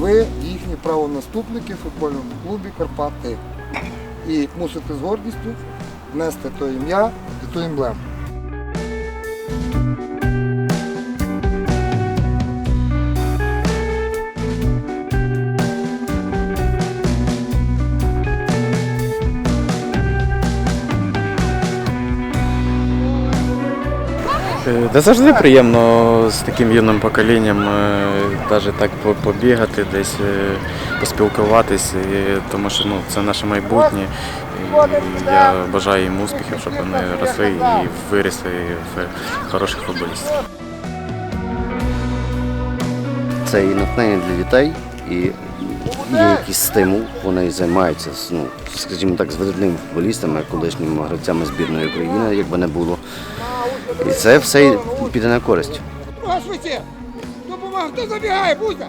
ви їхні правонаступники в футбольному клубі Карпати. І мусите з гордістю внести то ім'я і ту емблему. Да завжди приємно з таким юним поколінням навіть так побігати, десь е, поспілкуватись, тому що ну, це наше майбутнє. Я бажаю їм успіхів, щоб вони росли і виросли в хороших футболістів. Це і натхнення для дітей, і є якийсь стимул. Вони займаються ну, скажімо так, з видатними футболістами, колишніми гравцями збірної України, якби не було. І це все піде на користь. Здравствуйте! Допомога, хто забігає, Бузя?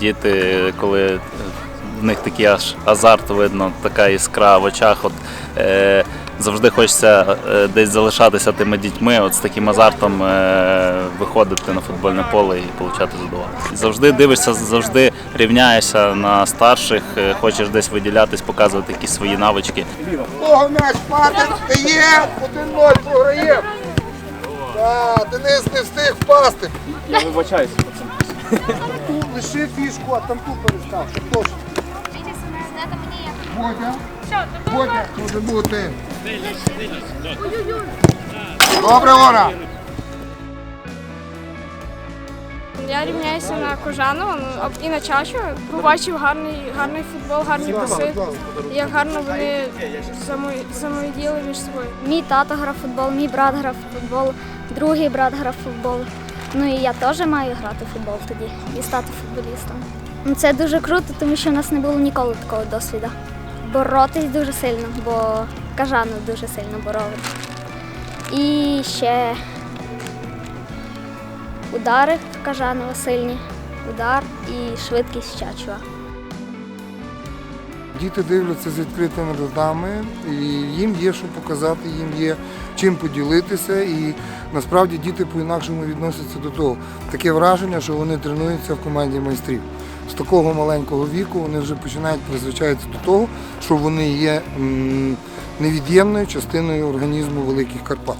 Діти, коли в них такий аж азарт видно, така іскра в очах. От, е, завжди хочеться е, десь залишатися тими дітьми, от з таким азартом е, виходити на футбольне поле і отримати задоволення. Завжди дивишся, завжди рівняєшся на старших, е, хочеш десь виділятись, показувати якісь свої навички. Кого м'яч падає, стає, 1-0 програє. Так, Денис не встиг впасти. Я вибачаюся. Ту лиши фішку, а там ту перестав. Бодя. Бодя, може бути. Добре, Ора. Я рівняюся на Кожанова ну, і на Чачу. Побачив гарний, гарний футбол, гарні паси. Як гарно вони взаємодіяли між собою. Мій тато грав футбол, мій брат грав футбол, другий брат грав футбол. Ну і я теж маю грати в футбол тоді і стати футболістом. Це дуже круто, тому що в нас не було ніколи такого досвіду. Боротись дуже сильно, бо Кажанов дуже сильно боролись. І ще удари Кажанова сильні, удар і швидкість Чачуа. Діти дивляться з відкритими ротами, і їм є що показати, їм є чим поділитися. І насправді діти по-інакшому відносяться до того. Таке враження, що вони тренуються в команді майстрів. З такого маленького віку вони вже починають призвичаїтися до того, що вони є невід'ємною частиною організму Великих Карпат.